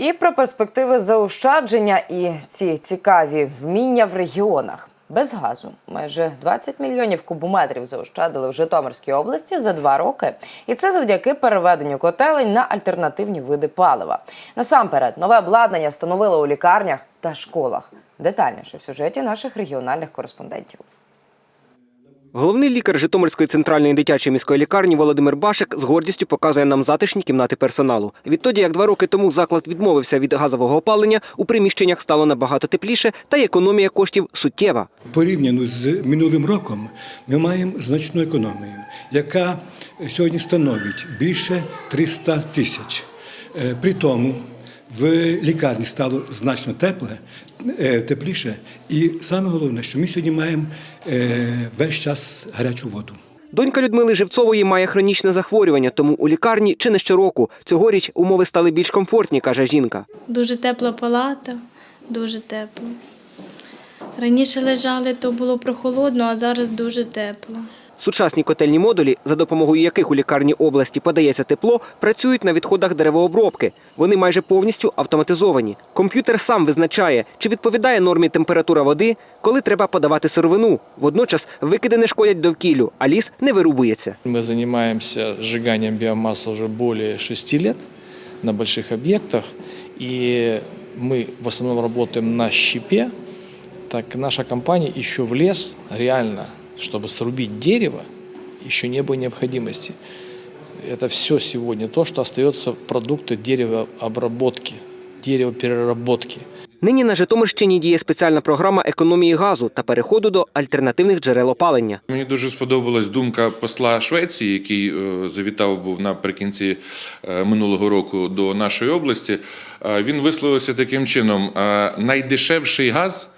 І про перспективи заощадження і ці цікаві вміння в регіонах. Без газу майже 20 мільйонів кубометрів заощадили в Житомирській області за два роки. І це завдяки переведенню котелень на альтернативні види палива. Насамперед, нове обладнання встановили у лікарнях та школах. Детальніше в сюжеті наших регіональних кореспондентів. Головний лікар Житомирської центральної дитячої міської лікарні Володимир Башик з гордістю показує нам затишні кімнати персоналу. Відтоді, як два роки тому заклад відмовився від газового опалення, у приміщеннях стало набагато тепліше, та економія коштів суттєва. Порівняно з минулим роком ми маємо значну економію, яка сьогодні становить більше 300 тисяч. Е, При тому в лікарні стало значно тепле, е, тепліше. І саме головне, що ми сьогодні маємо е, весь час гарячу воду. Донька Людмили Живцової має хронічне захворювання, тому у лікарні чи не щороку. Цьогоріч умови стали більш комфортні, каже жінка. Дуже тепла палата, дуже тепло. Раніше лежали, то було прохолодно, а зараз дуже тепло. Сучасні котельні модулі, за допомогою яких у лікарні області подається тепло, працюють на відходах деревообробки. Вони майже повністю автоматизовані. Комп'ютер сам визначає, чи відповідає нормі температура води, коли треба подавати сировину. Водночас викиди не шкодять довкіллю, а ліс не вирубується. Мы занимаемся сжиганием биомассы уже более 6 лет на больших объектах. И мы в основном работаем на щепе. Так наша компания еще в лес реально, чтобы срубить дерево, еще не было необходимости. Это все сегодня то, что остается продукты деревообработки, деревопереработки. Нині на Житомирщині діє спеціальна програма економії газу та переходу до альтернативних джерел опалення. Мені дуже сподобалась думка посла Швеції, який е, завітав був наприкінці е, минулого року до нашої області. Е, Він висловився таким чином: е, найдешевший газ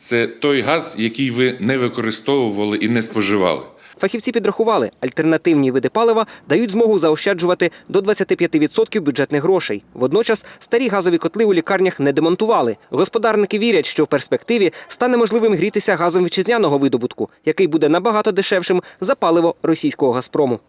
це той газ, який ви не використовували і не споживали. Фахівці підрахували, альтернативні види палива дають змогу заощаджувати до 25% бюджетних грошей. Водночас старі газові котли у лікарнях не демонтували. Господарники вірять, що в перспективі стане можливим грітися газом вітчизняного видобутку, який буде набагато дешевшим за паливо російського Газпрому.